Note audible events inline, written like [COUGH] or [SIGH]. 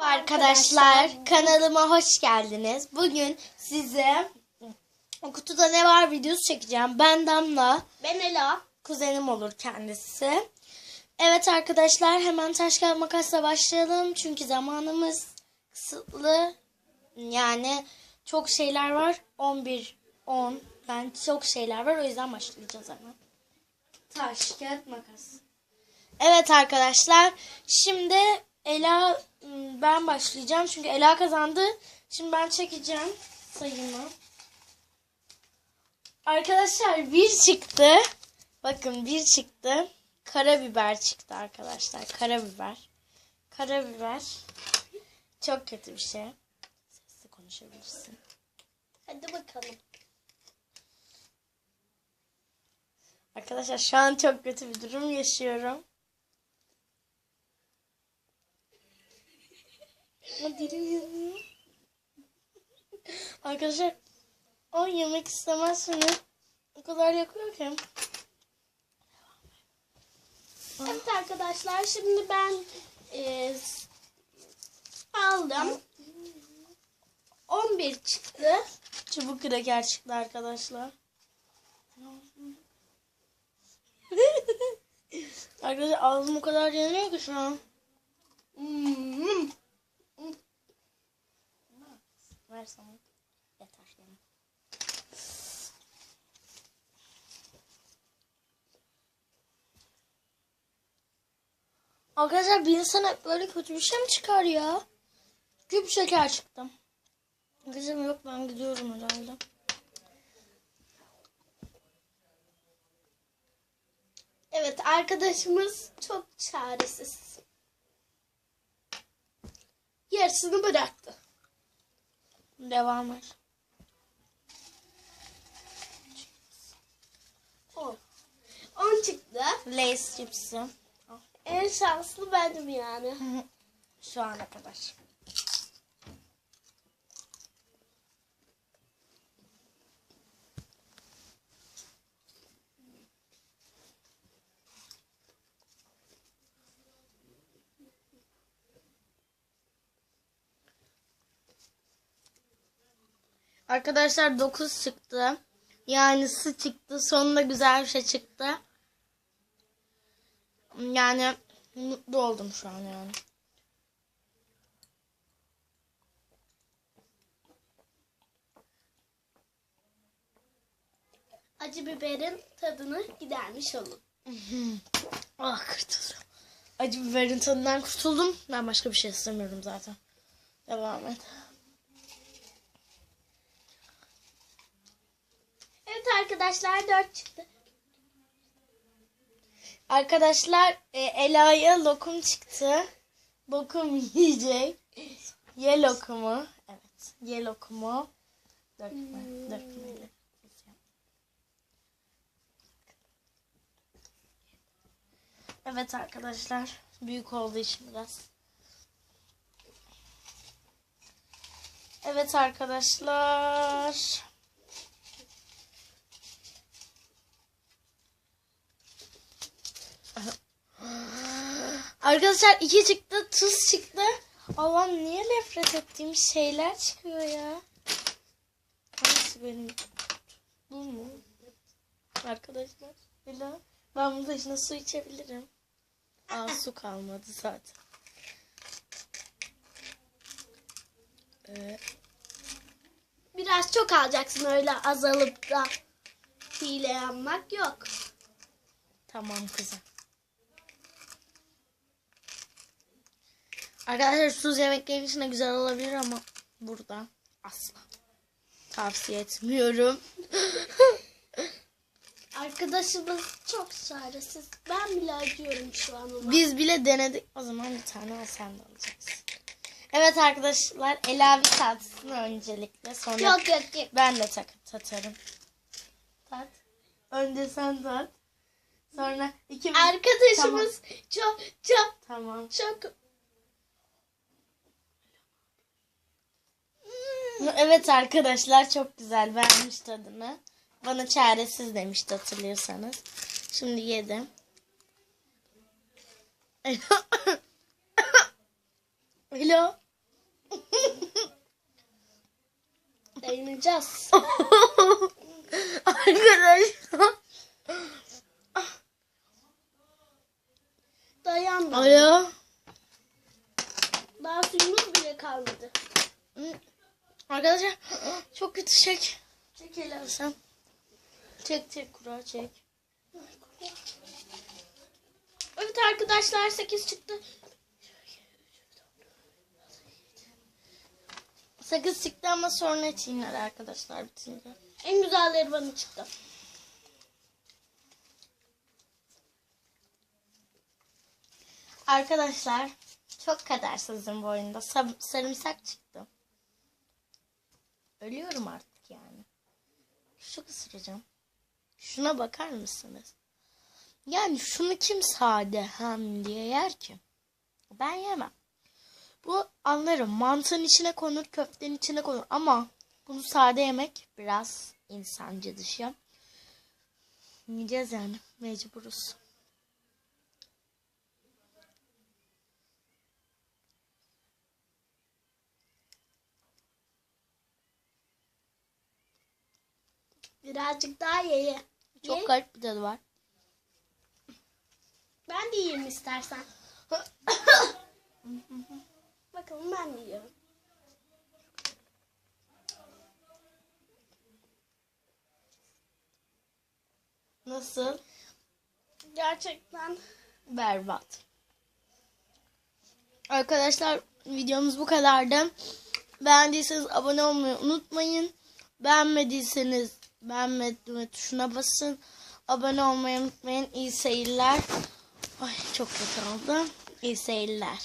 Arkadaşlar kanalıma hoş geldiniz. Bugün size kutuda ne var videosu çekeceğim. Ben Damla. Ben Ela. Kuzenim olur kendisi. Evet arkadaşlar hemen taş kağıt makasla başlayalım. Çünkü zamanımız kısıtlı. Yani çok şeyler var. 11, 10 yani çok şeyler var. O yüzden başlayacağız hemen. Taş kağıt makas. Evet arkadaşlar. Şimdi Ela ben başlayacağım. Çünkü Ela kazandı. Şimdi ben çekeceğim sayımı. Arkadaşlar bir çıktı. Bakın bir çıktı. Karabiber çıktı arkadaşlar. Karabiber. Karabiber. Çok kötü bir şey. Sesli konuşabilirsin. Hadi bakalım. Arkadaşlar şu an çok kötü bir durum yaşıyorum. Ama dilim yanıyor. Arkadaşlar o yemek istemezsiniz. O kadar yakıyor ki. Evet arkadaşlar şimdi ben e, aldım. 11 çıktı. Çubuk kraker çıktı arkadaşlar. [LAUGHS] arkadaşlar ağzım o kadar yanıyor ki şu an. Hmm. Sana. Yeter yani. Arkadaşlar bir insan hep böyle kötü bir şey mi çıkar ya? Küp şeker çıktım. Kızım yok ben gidiyorum herhalde. Evet arkadaşımız çok çaresiz. Yarısını bıraktı. Devam et. 10. 10 çıktı. Lace cipsi. En şanslı benim yani. Şu ana kadar. Arkadaşlar 9 çıktı. Yani sı çıktı. Sonunda güzel bir şey çıktı. Yani mutlu oldum şu an yani. Acı biberin tadını gidermiş olun. [LAUGHS] Ah kurtuldum. Acı biberin tadından kurtuldum. Ben başka bir şey istemiyorum zaten. Devam et. Evet arkadaşlar 4 çıktı. Arkadaşlar e, Ela'ya lokum çıktı. Lokum yiyecek. Ye lokumu. Evet. Ye lokumu. Dökme. Dökme. Evet arkadaşlar. Büyük olduğu için biraz. Evet arkadaşlar. Arkadaşlar iki çıktı, tuz çıktı. Allah'ım niye nefret ettiğim şeyler çıkıyor ya? Hangisi benim? Bu mu? Arkadaşlar. Ela. Ben bunun içine su içebilirim. Aa su kalmadı zaten. Ee, Biraz çok alacaksın öyle azalıp da hile yapmak yok. tamam kızım. Arkadaşlar tuz yemeklerin içinde güzel olabilir ama burada asla tavsiye etmiyorum. [LAUGHS] Arkadaşımız çok çaresiz. Ben bile acıyorum şu an ona. Biz bile denedik. O zaman bir tane al sen de alacaksın. Evet arkadaşlar Ela bir tatsın öncelikle. Sonra Yok yok yok. ben de tak tatarım. Tat. Önce sen tat. Sonra iki Arkadaşımız çok çok Tamam. çok Evet arkadaşlar çok güzel beğenmiş tadını. Bana çaresiz demişti hatırlıyorsanız. Şimdi yedim. [LAUGHS] Elo. Dayanacağız. [LAUGHS] [LAUGHS] Arkadaşlar. Dayan. Alo. Daha suyumuz bile kalmadı. Arkadaşlar [GASPS] çok kötü çek. Çekelim. Sen. Çek çek kura çek. Evet arkadaşlar 8 çıktı. Sakız çıktı ama sonra çiğner arkadaşlar bitince. En güzelleri bana çıktı. Arkadaşlar çok kadersizim bu oyunda. Sa- sarımsak çıktı. Ölüyorum artık yani. Şu ısıracağım. Şuna bakar mısınız? Yani şunu kim sade hem diye yer ki? Ben yemem. Bu anlarım. Mantının içine konur, köftenin içine konur. Ama bunu sade yemek biraz insancı dışı. Yiyeceğiz yani. Mecburuz. Birazcık daha ye ye. Çok Ye. garip bir tadı var. Ben de yiyeyim istersen. [LAUGHS] Bakalım ben de yiyorum. Nasıl? Gerçekten Berbat. Arkadaşlar videomuz bu kadardı. Beğendiyseniz abone olmayı unutmayın. Beğenmediyseniz beğenme tuşuna basın. Abone olmayı unutmayın. İyi seyirler. Ay çok kötü oldu. İyi seyirler.